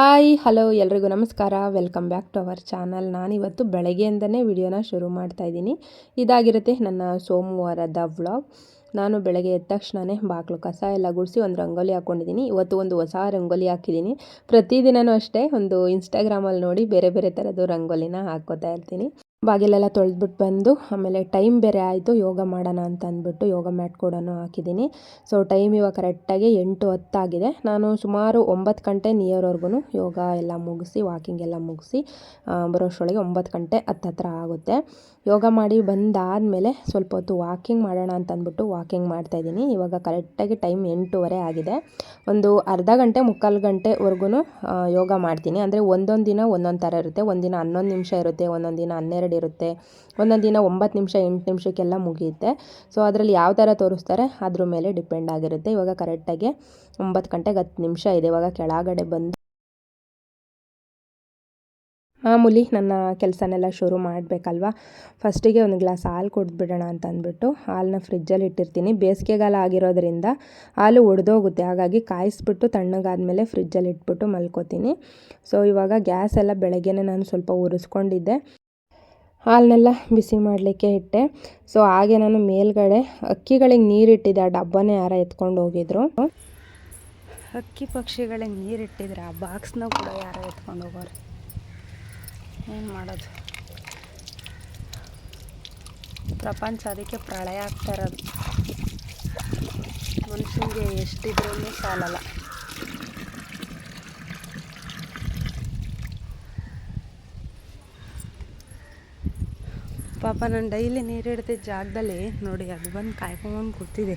Hi, hello, ಎಲ್ರಿಗೂ ನಮಸ್ಕಾರ. Welcome back to our channel. ನಾನಿವತ್ತು ಬೆಳಗ್ಗೆಯಿಂದನೇ ವಿಡಿಯೋನ ಶುರು ಮಾಡ್ತಾ ಇದ್ದೀನಿ. ಇದಾಗಿರುತ್ತೆ ನನ್ನ ಸೋಮವಾರದ ವ್ಲಾಗ್. ನಾನು ಬೆಳಗ್ಗೆ ಎದ್ದ ತಕ್ಷಣವೇ ಬಾಗಿಲು ಕಸ ಎಲ್ಲ ಗುಡಿಸಿ ಒಂದು ರಂಗೋಲಿ ಹಾಕ್ಕೊಂಡಿದ್ದೀನಿ ಇವತ್ತು ಒಂದು ಹೊಸ ರಂಗೋಲಿ ಹಾಕಿದ್ದೀನಿ. ಪ್ರತಿದಿನವೂ ಅಷ್ಟೇ ಒಂದು ಇನ್ಸ್ಟಾಗ್ರಾಮಲ್ಲಿ ನೋಡಿ ಬೇರೆ ಬೇರೆ ಥರದ್ದು ರಂಗೋಲಿನ ಹಾಕ್ಕೋತಾ ಇರ್ತೀನಿ. ಬಾಗಿಲೆಲ್ಲ ತೊಳೆದ್ಬಿಟ್ಟು ಬಂದು, ಆಮೇಲೆ ಟೈಮ್ ಬೇರೆ ಆಯಿತು, ಯೋಗ ಮಾಡೋಣ ಅಂತ ಅಂದ್ಬಿಟ್ಟು ಯೋಗ ಮ್ಯಾಟ್ ಕೂಡ ಹಾಕಿದ್ದೀನಿ. ಸೊ, ಟೈಮ್ ಇವಾಗ ಕರೆಕ್ಟಾಗಿ ಎಂಟು ಹತ್ತಾಗಿದೆ. ನಾನು ಸುಮಾರು ಒಂಬತ್ತು ಗಂಟೆ ನಿಯರ್ವರೆಗೂ ಯೋಗ ಎಲ್ಲ ಮುಗಿಸಿ, ವಾಕಿಂಗ್ ಎಲ್ಲ ಮುಗಿಸಿ ಬರೋಷ್ಟರೊಳಗೆ ಒಂಬತ್ತು ಗಂಟೆ ಹತ್ತತ್ರ ಆಗುತ್ತೆ. ಯೋಗ ಮಾಡಿ ಬಂದಾದಮೇಲೆ ಸ್ವಲ್ಪ ಹೊತ್ತು ವಾಕಿಂಗ್ ಮಾಡೋಣ ಅಂತ ಅಂದ್ಬಿಟ್ಟು ವಾಕಿಂಗ್ ಮಾಡ್ತಾಯಿದ್ದೀನಿ ಇವಾಗ ಕರೆಕ್ಟಾಗಿ ಟೈಮ್ ಎಂಟೂವರೆ ಆಗಿದೆ. ಒಂದು ಅರ್ಧ ಗಂಟೆ, ಮುಕ್ಕಾಲು ಗಂಟೆವರೆಗೂ ಯೋಗ ಮಾಡ್ತೀನಿ. ಅಂದರೆ ಒಂದೊಂದು ದಿನ ಒಂದೊಂದು ಥರ ಇರುತ್ತೆ. ಒಂದಿನ ಹನ್ನೊಂದು ನಿಮಿಷ ಇರುತ್ತೆ, ಒಂದೊಂದು ದಿನ ಹನ್ನೆರಡು ಇರುತ್ತೆ, ಒಂದೊಂದು ದಿನ ಒಂಬತ್ತು ನಿಮಿಷ, ಎಂಟು ನಿಮಿಷಕ್ಕೆಲ್ಲ ಮುಗಿಯುತ್ತೆ. ಸೊ ಅದರಲ್ಲಿ ಯಾವ ಥರ ತೋರಿಸ್ತಾರೆ ಅದ್ರ ಮೇಲೆ ಡಿಪೆಂಡ್ ಆಗಿರುತ್ತೆ. ಇವಾಗ ಕರೆಕ್ಟಾಗಿ ಒಂಬತ್ತು ಗಂಟೆಗೆ ಹತ್ತು ನಿಮಿಷ ಇದೆ. ಇವಾಗ ಕೆಳಗಡೆ ಬಂದು ಮಾಮೂಲಿ ನನ್ನ ಕೆಲಸನೆಲ್ಲ ಶುರು ಮಾಡಬೇಕಲ್ವಾ? ಫಸ್ಟಿಗೆ ಒಂದು ಗ್ಲಾಸ್ ಹಾಲು ಕುಡಿದ್ಬಿಡೋಣ ಅಂತ ಅಂದ್ಬಿಟ್ಟು ಹಾಲನ್ನ ಫ್ರಿಜ್ಜಲ್ಲಿ ಇಟ್ಟಿರ್ತೀನಿ. ಬೇಸಿಗೆಗಾಲ ಆಗಿರೋದ್ರಿಂದ ಹಾಲು ಒಡೆದೋಗುತ್ತೆ. ಹಾಗಾಗಿ ಕಾಯಿಸ್ಬಿಟ್ಟು ತಣ್ಣಗಾದಮೇಲೆ ಫ್ರಿಜ್ಜಲ್ಲಿ ಇಟ್ಬಿಟ್ಟು ಮಲ್ಕೋತೀನಿ. ಸೊ ಇವಾಗ ಗ್ಯಾಸ್ ಎಲ್ಲ ಬೆಳಗ್ಗೆನೇ ನಾನು ಸ್ವಲ್ಪ ಉರಿಸ್ಕೊಂಡಿದ್ದೆ. ಹಾಲನ್ನೆಲ್ಲ ಬಿಸಿ ಮಾಡಲಿಕ್ಕೆ ಇಟ್ಟೆ. ಸೊ ಹಾಗೆ ನಾನು ಮೇಲ್ಗಡೆ ಅಕ್ಕಿಗಳಿಗೆ ನೀರಿಟ್ಟಿದ್ದೆ. ಆ ಡಬ್ಬನೇ ಯಾರ ಎತ್ಕೊಂಡು ಹೋಗಿದ್ರು. ಅಕ್ಕಿ ಪಕ್ಷಿಗಳಿಗೆ ನೀರಿಟ್ಟಿದ್ರೆ ಆ ಬಾಕ್ಸ್ನ ಕೂಡ ಯಾರೋ ಎತ್ಕೊಂಡು ಹೋಗೋರು. ಏನು ಮಾಡೋದು? ಪ್ರಪಂಚ ಅದಕ್ಕೆ ಪ್ರಳಯ ಆಗ್ತಾ ಇರೋದು. ಮನುಷ್ಯನಿಗೆ ಎಷ್ಟಿದ್ರೂ ಸಾಲಲ್ಲ. ಪಾಪ ನಾನು ಡೈಲಿ ನೀರು ನೀರಿಡ್ತಿದ್ದ ಜಾಗದಲ್ಲಿ ನೋಡಿ, ಅದು ಬಂದು ಕಾಯ್ಕೊಂಬಂದು ಕೂತಿದೆ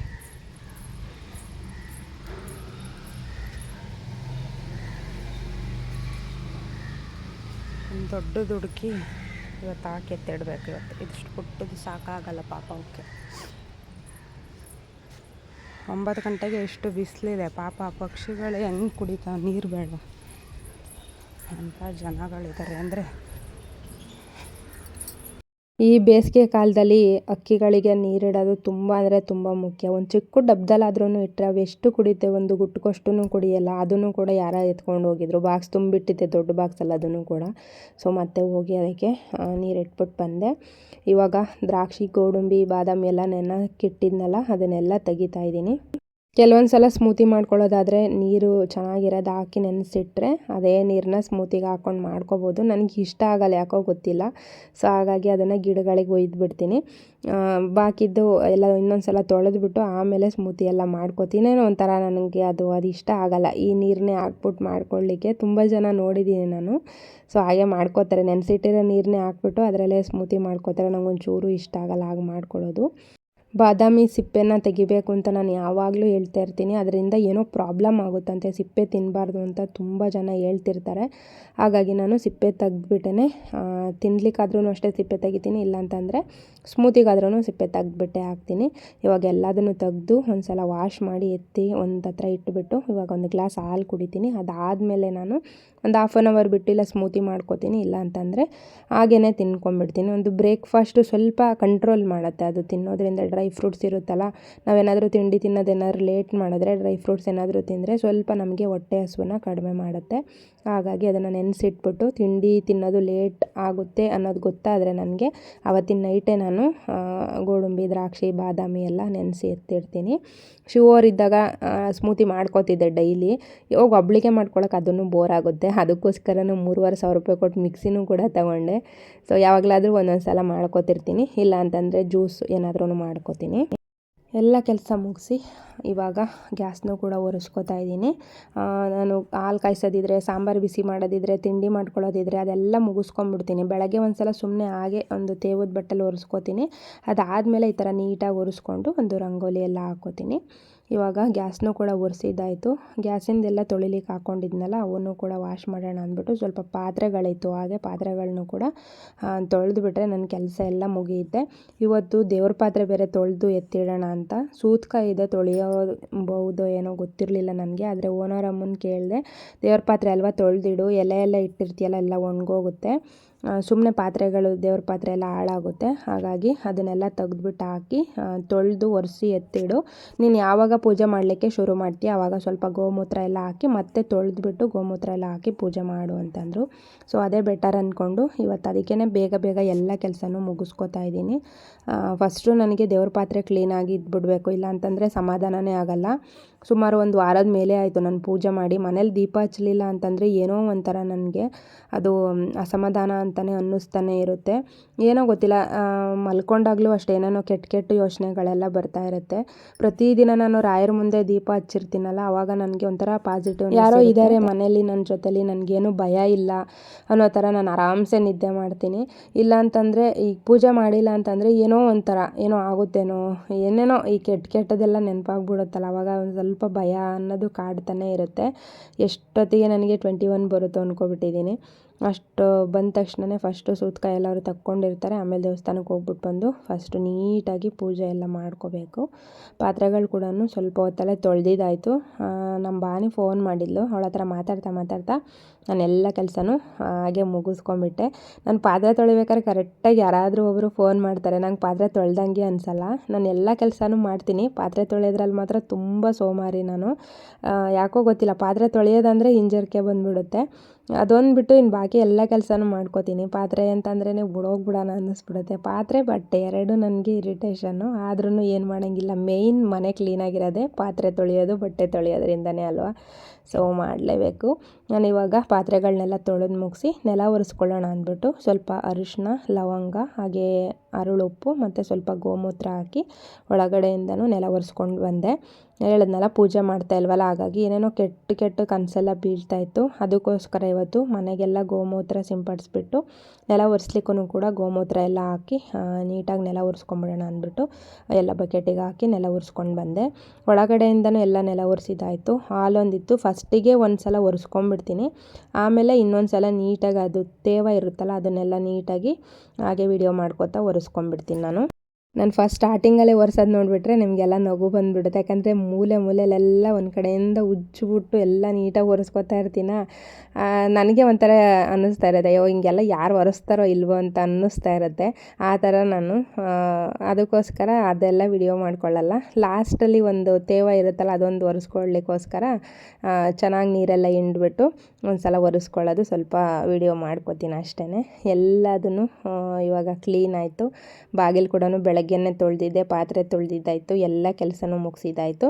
ದೊಡ್ಡ ಹುಡುಕಿ ಇವತ್ತು ಹಾಕಿ ಎತ್ತಿಡ್ಬೇಕು ಇವತ್ತು. ಇದಿಷ್ಟು ಪುಟ್ಟದು ಸಾಕಾಗಲ್ಲ ಪಾಪ ಅವಕ್ಕೆ. ಒಂಬತ್ತು ಗಂಟೆಗೆ ಎಷ್ಟು ಬಿಸಿಲಿದೆ. ಪಾಪ ಪಕ್ಷಿಗಳು ಹೆಂಗೆ ಕುಡಿತಾವೆ? ನೀರು ಬೇಡ. ಅಂಥ ಜನಗಳಿದ್ದಾರೆ. ಅಂದರೆ ಈ ಬೇಸಿಗೆ ಕಾಲದಲ್ಲಿ ಅಕ್ಕಿಗಳಿಗೆ ನೀರಿಡೋದು ತುಂಬ ಅಂದರೆ ತುಂಬ ಮುಖ್ಯ. ಒಂದು ಚಿಕ್ಕ ಡಬ್ದಲ್ಲಾದ್ರೂ ಇಟ್ಟರೆ ಅವು ಎಷ್ಟು ಒಂದು ಗುಟ್ಕಷ್ಟು ಕುಡಿಯಲ್ಲ, ಅದನ್ನು ಕೂಡ ಯಾರೋ ಎತ್ಕೊಂಡು ಹೋಗಿದ್ರು. ಬಾಕ್ಸ್ ತುಂಬಿಟ್ಟಿದ್ದೆ ದೊಡ್ಡ ಬಾಕ್ಸಲ್ಲಿ ಅದನ್ನು ಕೂಡ. ಸೊ, ಮತ್ತೆ ಹೋಗಿ ಅದಕ್ಕೆ ನೀರು ಇಟ್ಬಿಟ್ಟು ಬಂದೆ. ಇವಾಗ ದ್ರಾಕ್ಷಿ, ಗೋಡಂಬಿ, ಬಾದಾಮಿ ಎಲ್ಲ ನೆನಕ್ಕಿಟ್ಟಿದ್ನಲ್ಲ ಅದನ್ನೆಲ್ಲ ತೆಗಿತಾ ಇದ್ದೀನಿ. ಕೆಲವೊಂದು ಸಲ ಸ್ಮೂತಿ ಮಾಡ್ಕೊಳ್ಳೋದಾದರೆ ನೀರು ಚೆನ್ನಾಗಿರೋದು ಹಾಕಿ ನೆನೆಸಿಟ್ರೆ ಅದೇ ನೀರನ್ನ ಸ್ಮೂತಿಗೆ ಹಾಕ್ಕೊಂಡು ಮಾಡ್ಕೋಬೋದು. ನನಗೆ ಇಷ್ಟ ಆಗಲ್ಲ, ಯಾಕೋ ಗೊತ್ತಿಲ್ಲ. ಸೊ, ಹಾಗಾಗಿ ಅದನ್ನು ಗಿಡಗಳಿಗೆ ಒಯ್ದು ಬಿಡ್ತೀನಿ. ಬಾಕಿದ್ದು ಎಲ್ಲ ಇನ್ನೊಂದು ಸಲ ತೊಳೆದ್ಬಿಟ್ಟು ಆಮೇಲೆ ಸ್ಮೂತಿ ಎಲ್ಲ ಮಾಡ್ಕೋತೀನಿ. ಒಂಥರ ನನಗೆ ಅದು ಅದು ಇಷ್ಟ ಆಗಲ್ಲ. ಈ ನೀರನ್ನೇ ಹಾಕ್ಬಿಟ್ಟು ಮಾಡ್ಕೊಳ್ಳಿಕ್ಕೆ ತುಂಬ ಜನ ನೋಡಿದ್ದೀನಿ ನಾನು. ಸೊ, ಹಾಗೆ ಮಾಡ್ಕೋತಾರೆ. ನೆನೆಸಿಟ್ಟಿರೋ ನೀರನ್ನೇ ಹಾಕ್ಬಿಟ್ಟು ಅದರಲ್ಲೇ ಸ್ಮೂತಿ ಮಾಡ್ಕೋತಾರೆ. ನಂಗೊಂಚೂರು ಇಷ್ಟ ಆಗಲ್ಲ ಹಾಗೆ ಮಾಡ್ಕೊಳ್ಳೋದು. ಬಾದಾಮಿ ಸಿಪ್ಪೆನ ತೆಗಿಬೇಕು ಅಂತ ನಾನು ಯಾವಾಗಲೂ ಹೇಳ್ತಾ ಇರ್ತೀನಿ. ಅದರಿಂದ ಏನೋ ಪ್ರಾಬ್ಲಮ್ ಆಗುತ್ತಂತೆ. ಸಿಪ್ಪೆ ತಿನ್ನಬಾರ್ದು ಅಂತ ತುಂಬ ಜನ ಹೇಳ್ತಿರ್ತಾರೆ. ಹಾಗಾಗಿ ನಾನು ಸಿಪ್ಪೆ ತೆಗ್ದುಬಿಟ್ಟೇ ತಿನ್ಲಿಕ್ಕಾದ್ರೂ ಅಷ್ಟೇ ಸಿಪ್ಪೆ ತೆಗಿತೀನಿ. ಇಲ್ಲಾಂತಂದರೆ ಸ್ಮೂತಿಗಾದ್ರೂ ಸಿಪ್ಪೆ ತೆಗ್ದುಬಿಟ್ಟೆ ಹಾಕ್ತೀನಿ. ಇವಾಗ ಎಲ್ಲದನ್ನು ತೆಗೆದು ಒಂದು ಸಲ ವಾಶ್ ಮಾಡಿ ಎತ್ತಿ ಒಂದು ಹತ್ರ ಇಟ್ಟುಬಿಟ್ಟು ಇವಾಗ ಒಂದು ಗ್ಲಾಸ್ ಹಾಲು ಕುಡಿತೀನಿ. ಅದಾದಮೇಲೆ ನಾನು ಒಂದು ಹಾಫ್ ಆನ್ ಅವರ್ ಬಿಟ್ಟಿಲ್ಲ ಸ್ಮೂತಿ ಮಾಡ್ಕೋತೀನಿ, ಇಲ್ಲ ಅಂತಂದರೆ ಹಾಗೇ ತಿನ್ಕೊಂಬಿಡ್ತೀನಿ ಒಂದು ಬ್ರೇಕ್ಫಾಸ್ಟು ಸ್ವಲ್ಪ ಕಂಟ್ರೋಲ್ ಮಾಡುತ್ತೆ ಅದು ತಿನ್ನೋದ್ರಿಂದ. ಡ್ರೈ ಫ್ರೂಟ್ಸ್ ಇರುತ್ತಲ್ಲ, ನಾವೇನಾದರೂ ತಿಂಡಿ ತಿನ್ನೋದೇನಾದ್ರು ಲೇಟ್ ಮಾಡಿದ್ರೆ ಡ್ರೈ ಫ್ರೂಟ್ಸ್ ಏನಾದರೂ ತಿಂದರೆ ಸ್ವಲ್ಪ ನಮಗೆ ಹೊಟ್ಟೆ ಹಸುವನ್ನು ಕಡಿಮೆ ಮಾಡುತ್ತೆ. ಹಾಗಾಗಿ ಅದನ್ನು ನೆನೆಸಿಟ್ಬಿಟ್ಟು ತಿಂಡಿ ತಿನ್ನೋದು ಲೇಟ್ ಆಗುತ್ತೆ ಅನ್ನೋದು ಗೊತ್ತಾದರೆ ನನಗೆ ಆವತ್ತಿನ ನೈಟೇ ನಾನು ಗೋಡಂಬಿ, ದ್ರಾಕ್ಷಿ, ಬಾದಾಮಿ ಎಲ್ಲ ನೆನೆಸಿ ಎತ್ತಿಡ್ತೀನಿ. ಶಿವೋರ್ ಇದ್ದಾಗ ಸ್ಮೂತಿ ಮಾಡ್ಕೋತಿದ್ದೆ ಡೈಲಿ ಇವಾಗ ಒಬ್ಳಿಗೆ ಮಾಡ್ಕೊಳಕ್ಕೆ ಅದನ್ನು ಬೋರ್ ಆಗುತ್ತೆ. ಅದಕ್ಕೋಸ್ಕರನೂ ಮೂರುವರೆ ಸಾವಿರ ರೂಪಾಯಿ ಕೊಟ್ಟು ಮಿಕ್ಸಿನೂ ಕೂಡ ತಗೊಂಡೆ. ಸೊ ಯಾವಾಗಲಾದರೂ ಒಂದೊಂದು ಸಲ ಮಾಡ್ಕೋತಿರ್ತೀನಿ. ಇಲ್ಲ ಅಂತಂದರೆ ಜ್ಯೂಸ್ ಏನಾದ್ರೂ ಮಾಡ್ಕೋತೀನಿ. ಎಲ್ಲ ಕೆಲಸ ಮುಗಿಸಿ ಇವಾಗ ಗ್ಯಾಸ್ನೂ ಕೂಡ ಒರೆಸ್ಕೊತಾ ಇದ್ದೀನಿ. ನಾನು ಹಾಲು ಕಾಯಿಸೋದಿದ್ರೆ, ಸಾಂಬಾರು ಬಿಸಿ ಮಾಡೋದಿದ್ರೆ, ತಿಂಡಿ ಮಾಡ್ಕೊಳ್ಳೋದಿದ್ರೆ ಅದೆಲ್ಲ ಮುಗಿಸ್ಕೊಂಡ್ಬಿಡ್ತೀನಿ. ಬೆಳಗ್ಗೆ ಒಂದು ಸಲ ಸುಮ್ಮನೆ ಹಾಗೆ ಒಂದು ತೇವದ ಬಟ್ಟೆಲಿ ಒರೆಸ್ಕೋತೀನಿ. ಅದಾದಮೇಲೆ ಈ ಥರ ನೀಟಾಗಿ ಒರೆಸ್ಕೊಂಡು ಒಂದು ರಂಗೋಲಿ ಎಲ್ಲ ಹಾಕ್ಕೋತೀನಿ. ಇವಾಗ ಗ್ಯಾಸ್ನೂ ಕೂಡ ಒರೆಸಿದ್ದಾಯಿತು. ಗ್ಯಾಸಿಂದೆಲ್ಲ ತೊಳಿಲಿಕ್ಕೆ ಹಾಕ್ಕೊಂಡಿದ್ನಲ್ಲ ಅವನ್ನು ಕೂಡ ವಾಶ್ ಮಾಡೋಣ ಅಂದ್ಬಿಟ್ಟು ಸ್ವಲ್ಪ ಪಾತ್ರೆಗಳಿತ್ತು. ಹಾಗೆ ಪಾತ್ರೆಗಳನ್ನೂ ಕೂಡ ತೊಳೆದು ಬಿಟ್ಟರೆ ನನ್ನ ಕೆಲಸ ಎಲ್ಲ ಮುಗಿಯುತ್ತೆ. ಇವತ್ತು ದೇವ್ರ ಪಾತ್ರೆ ಬೇರೆ ತೊಳೆದು ಎತ್ತಿಡೋಣ ಅಂತ. ಸೂತ್ಕ ಇದೆ, ತೊಳೆಯೋಬಹುದು ಏನೋ ಗೊತ್ತಿರಲಿಲ್ಲ ನನಗೆ, ಆದರೆ ಓನರ್ ಅಮ್ಮನ ಕೇಳಿದೆ, ದೇವ್ರ ಪಾತ್ರೆ ಅಲ್ವಾ ತೊಳೆದಿಡು, ಎಲೆ ಎಲ್ಲ ಇಟ್ಟಿರ್ತೀಯಲ್ಲ, ಎಲ್ಲ ಒಣಗೋಗುತ್ತೆ. ಸುಮ್ಮನೆ ಪಾತ್ರೆಗಳು, ದೇವ್ರ ಪಾತ್ರೆ ಎಲ್ಲ ಹಾಳಾಗುತ್ತೆ. ಹಾಗಾಗಿ ಅದನ್ನೆಲ್ಲ ತೆಗೆದ್ಬಿಟ್ಟು ಹಾಕಿ ತೊಳೆದು ಒರೆಸಿ ಎತ್ತಿಡು. ನೀನು ಯಾವಾಗ ಪೂಜೆ ಮಾಡಲಿಕ್ಕೆ ಶುರು ಮಾಡ್ತೀಯ ಆವಾಗ ಸ್ವಲ್ಪ ಗೋಮೂತ್ರ ಎಲ್ಲ ಹಾಕಿ, ಮತ್ತೆ ತೊಳೆದ್ಬಿಟ್ಟು ಗೋಮೂತ್ರ ಎಲ್ಲ ಹಾಕಿ ಪೂಜೆ ಮಾಡು ಅಂತಂದರು. ಸೊ ಅದೇ ಬೆಟರ್ ಅಂದ್ಕೊಂಡು ಇವತ್ತು ಅದಕ್ಕೇ ಬೇಗ ಬೇಗ ಎಲ್ಲ ಕೆಲಸನೂ ಮುಗಿಸ್ಕೊತಾ ಇದ್ದೀನಿ. ಫಸ್ಟು ನನಗೆ ದೇವ್ರ ಪಾತ್ರೆ ಕ್ಲೀನಾಗಿ ಇದ್ಬಿಡ್ಬೇಕು ಇಲ್ಲ ಅಂತಂದರೆ ಸಮಾಧಾನನೇ ಆಗಲ್ಲ. ಸುಮಾರು ಒಂದು ವಾರದ ಮೇಲೆ ಆಯಿತು ನಾನು ಪೂಜೆ ಮಾಡಿ. ಮನೇಲಿ ದೀಪ ಹಚ್ಚಲಿಲ್ಲ ಅಂತಂದರೆ ಏನೋ ಒಂಥರ ನನಗೆ ಅದು ಅಸಮಾಧಾನ ಅಂತಲೇ ಅನ್ನಿಸ್ತಾನೆ ಇರುತ್ತೆ. ಏನೋ ಗೊತ್ತಿಲ್ಲ ಮಲ್ಕೊಂಡಾಗಲೂ ಅಷ್ಟೇ ಏನೇನೋ ಕೆಟ್ಟ ಕೆಟ್ಟ ಯೋಚನೆಗಳೆಲ್ಲ ಬರ್ತಾ ಇರುತ್ತೆ. ಪ್ರತಿದಿನ ನಾನು ರಾಯರ ಮುಂದೆ ದೀಪ ಹಚ್ಚಿರ್ತೀನಲ್ಲ ಆವಾಗ ನನಗೆ ಒಂಥರ ಪಾಸಿಟಿವ್ ಯಾರೋ ಇದ್ದಾರೆ ಮನೇಲಿ ನನ್ನ ಜೊತೇಲಿ, ನನಗೇನು ಭಯ ಇಲ್ಲ ಅನ್ನೋ ಥರ ನಾನು ಆರಾಮ್ಸೆ ನಿದ್ದೆ ಮಾಡ್ತೀನಿ. ಇಲ್ಲ ಅಂತಂದರೆ ಈಗ ಪೂಜೆ ಮಾಡಿಲ್ಲ ಅಂತಂದರೆ ಏನೋ ಒಂಥರ, ಏನೋ ಆಗುತ್ತೇನೋ, ಏನೇನೋ ಈ ಕೆಟ್ಟ ಕೆಟ್ಟದೆಲ್ಲ ನೆನಪಾಗ್ಬಿಡುತ್ತಲ್ಲ ಆವಾಗ ಒಂದು ಸ್ವಲ್ಪ ಭಯ ಅನ್ನೋದು ಕಾಡ್ತಾನೆ ಇರುತ್ತೆ. ಎಷ್ಟೊತ್ತಿಗೆ ನನಗೆ ಟ್ವೆಂಟಿ ಒನ್ ಬರುತ್ತೋ ಅಂದ್ಕೊಬಿಟ್ಟಿದ್ದೀನಿ ಅಷ್ಟು ಬಂದ ತಕ್ಷಣನೇ ಫಸ್ಟು ಸೂತಕ ಎಲ್ಲರೂ ತಕ್ಕೊಂಡಿರ್ತಾರೆ. ಆಮೇಲೆ ದೇವಸ್ಥಾನಕ್ಕೆ ಹೋಗ್ಬಿಟ್ಟು ಬಂದು ಫಸ್ಟು ನೀಟಾಗಿ ಪೂಜೆ ಎಲ್ಲ ಮಾಡ್ಕೋಬೇಕು. ಪಾತ್ರೆಗಳು ಕೂಡ ಸ್ವಲ್ಪ ಹೊತ್ತಲ್ಲೇ ತೊಳೆದಿದ್ದಾಯಿತು. ನಮ್ಮ ಬಾನಿ ಫೋನ್ ಮಾಡಿದ್ಲು. ಅವಳ ಹತ್ರ ಮಾತಾಡ್ತಾ ಮಾತಾಡ್ತಾ ನಾನೆಲ್ಲ ಕೆಲಸನೂ ಹಾಗೆ ಮುಗಿಸ್ಕೊಂಬಿಟ್ಟೆ ನಾನು ಪಾತ್ರೆ ತೊಳಿಬೇಕಾದ್ರೆ ಕರೆಕ್ಟಾಗಿ ಯಾರಾದರೂ ಒಬ್ಬರು ಫೋನ್ ಮಾಡ್ತಾರೆ. ನಂಗೆ ಪಾತ್ರೆ ತೊಳೆದಂಗೆ ಅನಿಸಲ್ಲ. ನಾನು ಎಲ್ಲ ಕೆಲಸನೂ ಮಾಡ್ತೀನಿ. ಪಾತ್ರೆ ತೊಳೆಯೋದ್ರಲ್ಲಿ ಮಾತ್ರ ತುಂಬ ಸೋಮಾರಿ ನಾನು. ಯಾಕೋ ಗೊತ್ತಿಲ್ಲ. ಪಾತ್ರೆ ತೊಳೆಯೋದಂದರೆ ಹಿಂಜರಿಕೆ ಬಂದುಬಿಡುತ್ತೆ. ಅದೊಂದು ಬಿಟ್ಟು ಇನ್ನು ಬಾಕಿ ಎಲ್ಲ ಕೆಲಸನೂ ಮಾಡ್ಕೋತೀನಿ. ಪಾತ್ರೆ ಅಂತಂದ್ರೇ ಬಿಡೋಗ್ಬಿಡೋಣ ಅನ್ನಿಸ್ಬಿಡುತ್ತೆ. ಪಾತ್ರೆ, ಬಟ್ಟೆ ಎರಡು ನನಗೆ ಇರಿಟೇಷನ್ನು. ಆದ್ರೂ ಏನು ಮಾಡೋಂಗಿಲ್ಲ. ಮೇಯ್ನ್ ಮನೆ ಕ್ಲೀನಾಗಿರೋದೆ ಪಾತ್ರೆ ತೊಳೆಯೋದು, ಬಟ್ಟೆ ತೊಳೆಯೋದ್ರಿಂದನೇ ಅಲ್ವಾ? ಸೊ ಮಾಡಲೇಬೇಕು. ನಾನು ಇವಾಗ ಪಾತ್ರೆಗಳನ್ನೆಲ್ಲ ತೊಳೆದು ಮುಗಿಸಿ ನೆಲ ಒರೆಸ್ಕೊಳ್ಳೋಣ ಅಂದ್ಬಿಟ್ಟು ಸ್ವಲ್ಪ ಅರಿಶಿನ ಲವಂಗ, ಹಾಗೆ ಅರಳುಪ್ಪು ಮತ್ತು ಸ್ವಲ್ಪ ಗೋಮೂತ್ರ ಹಾಕಿ ಒಳಗಡೆಯಿಂದನೂ ನೆಲ ಒರೆಸ್ಕೊಂಡು ಬಂದೆ. ಹೇಳಿದ್ನಲ್ಲ ಪೂಜೆ ಮಾಡ್ತಾ ಇಲ್ವಲ್ಲ, ಹಾಗಾಗಿ ಏನೇನೋ ಕೆಟ್ಟ ಕೆಟ್ಟ ಕನಸೆಲ್ಲ ಬೀಳ್ತಾಯಿತ್ತು ಅದಕ್ಕೋಸ್ಕರ ಇವತ್ತು ಮನೆಗೆಲ್ಲ ಗೋಮೂತ್ರ ಸಿಂಪಡಿಸ್ಬಿಟ್ಟು ನೆಲ ಒರೆಸ್ಲಿಕ್ಕೂ ಕೂಡ ಗೋಮೂತ್ರ ಎಲ್ಲ ಹಾಕಿ ನೀಟಾಗಿ ನೆಲ ಒರೆಸ್ಕೊಂಬಿಡೋಣ ಅಂದ್ಬಿಟ್ಟು ಎಲ್ಲ ಬಕೆಟಿಗೆ ಹಾಕಿ ನೆಲ ಒರೆಸ್ಕೊಂಡು ಬಂದೆ. ಒಳಗಡೆಯಿಂದನೂ ಎಲ್ಲ ನೆಲ ಒರೆಸಿದಾಯಿತು ಹಾಲೊಂದಿತ್ತು. ಫಸ್ಟಿಗೆ ಒಂದು ಸಲ ಒರೆಸ್ಕೊಂಬಿಡ್ತೀನಿ. ಆಮೇಲೆ ಇನ್ನೊಂದು ಸಲ ನೀಟಾಗಿ ಅದು ತೇವ ಇರುತ್ತಲ್ಲ, ಅದನ್ನೆಲ್ಲ ನೀಟಾಗಿ ಹಾಗೆ ವಿಡಿಯೋ ಮಾಡ್ಕೋತಾ ಒರೆಸ್ಕೊಂಬಿಡ್ತೀನಿ ನಾನು ನಾನು ಫಸ್ಟ್ ಸ್ಟಾರ್ಟಿಂಗಲ್ಲೇ ಒರೆಸೋದು ನೋಡಿಬಿಟ್ರೆ ನಿಮಗೆಲ್ಲ ನಗು ಬಂದುಬಿಡುತ್ತೆ. ಯಾಕಂದರೆ ಮೂಲೆ ಮೂಲೆಯಲ್ಲೆಲ್ಲ ಒಂದು ಕಡೆಯಿಂದ ಉಜ್ಜಿಬಿಟ್ಟು ಎಲ್ಲ ನೀಟಾಗಿ ಒರೆಸ್ಕೊತಾ ಇರ್ತೀನ. ನನಗೆ ಒಂಥರ ಅನ್ನಿಸ್ತಾ ಇರುತ್ತೆ. ಅಯ್ಯೋ, ಹಿಂಗೆಲ್ಲ ಯಾರು ಒರೆಸ್ತಾರೋ ಇಲ್ವೋ ಅಂತ ಅನ್ನಿಸ್ತಾ ಇರುತ್ತೆ. ಆ ಥರ ನಾನು ಅದಕ್ಕೋಸ್ಕರ ಅದೆಲ್ಲ ವಿಡಿಯೋ ಮಾಡ್ಕೊಳ್ಳಲ್ಲ. ಲಾಸ್ಟಲ್ಲಿ ಒಂದು ತೇವ ಇರುತ್ತಲ್ಲ, ಅದೊಂದು ಒರೆಸ್ಕೊಳ್ಳಿಕ್ಕೋಸ್ಕರ ಚೆನ್ನಾಗಿ ನೀರೆಲ್ಲ ಹಿಂಡ್ಬಿಟ್ಟು ಒಂದು ಸಲ ಒರೆಸ್ಕೊಳ್ಳೋದು. ಸ್ವಲ್ಪ ವಿಡಿಯೋ ಮಾಡ್ಕೋತೀನಿ ಅಷ್ಟೇ ಎಲ್ಲದನ್ನು ಇವಾಗ ಕ್ಲೀನ್ ಆಯಿತು. ಬಾಗಿಲು ಕೂಡ ಬೆಳಗ್ಗೆನೇ ತೊಳೆದಿದ್ದೆ ಪಾತ್ರೆ ತೊಳೆದಿದ್ದಾಯಿತು ಎಲ್ಲ ಕೆಲಸನೂ ಮುಗಿಸಿದ್ದಾಯಿತು.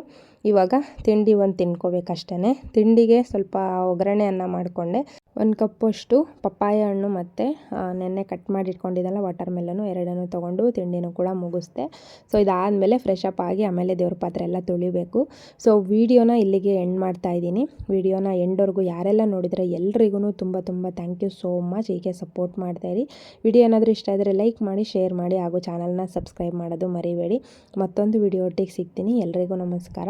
ಇವಾಗ ತಿಂಡಿ ಒಂದು ತಿನ್ಕೋಬೇಕಷ್ಟೇ ತಿಂಡಿಗೆ ಸ್ವಲ್ಪ ಒಗ್ಗರಣೆ ಅನ್ನ ಮಾಡಿಕೊಂಡೆ. ಒಂದು ಕಪ್ಪಷ್ಟು ಪಪ್ಪಾಯ ಹಣ್ಣು ಮತ್ತು ನೆನ್ನೆ ಕಟ್ ಮಾಡಿ ಇಟ್ಕೊಂಡಿದ್ದಲ್ಲ ವಾಟರ್ ಮೆಲನು ಎರಡನ್ನೂ ತೊಗೊಂಡು ತಿಂಡಿನೂ ಕೂಡ ಮುಗಿಸ್ದೆ. ಸೊ ಇದಾದಮೇಲೆ ಫ್ರೆಶ್ ಅಪ್ ಆಗಿ ಆಮೇಲೆ ದೇವ್ರ ಪಾತ್ರೆ ಎಲ್ಲ ತೊಳಿಬೇಕು. ಸೊ ವೀಡಿಯೋನ ಇಲ್ಲಿಗೆ ಎಂಡ್ ಮಾಡ್ತಾ ಇದ್ದೀನಿ. ವೀಡಿಯೋನ ಎಂಡ್ವರೆಗೂ ಯಾರೆಲ್ಲ ನೋಡಿದರೆ ಎಲ್ರಿಗೂ ತುಂಬ ತುಂಬ ಥ್ಯಾಂಕ್ ಯು ಸೋ ಮಚ್ ಹೀಗೆ ಸಪೋರ್ಟ್ ಮಾಡ್ತಾಯಿರಿ ವಿಡಿಯೋ ಏನಾದರೂ ಇಷ್ಟ ಆದರೆ ಲೈಕ್ ಮಾಡಿ ಶೇರ್ ಮಾಡಿ ಹಾಗೂ ಚಾನಲ್ನ ಸಬ್ಸ್ಕ್ರೈಬ್ ಮಾಡೋದು ಮರಿಬೇಡಿ. ಮತ್ತೊಂದು ವಿಡಿಯೋ ಒಟ್ಟಿಗೆ ಸಿಗ್ತೀನಿ. ಎಲ್ರಿಗೂ ನಮಸ್ಕಾರ.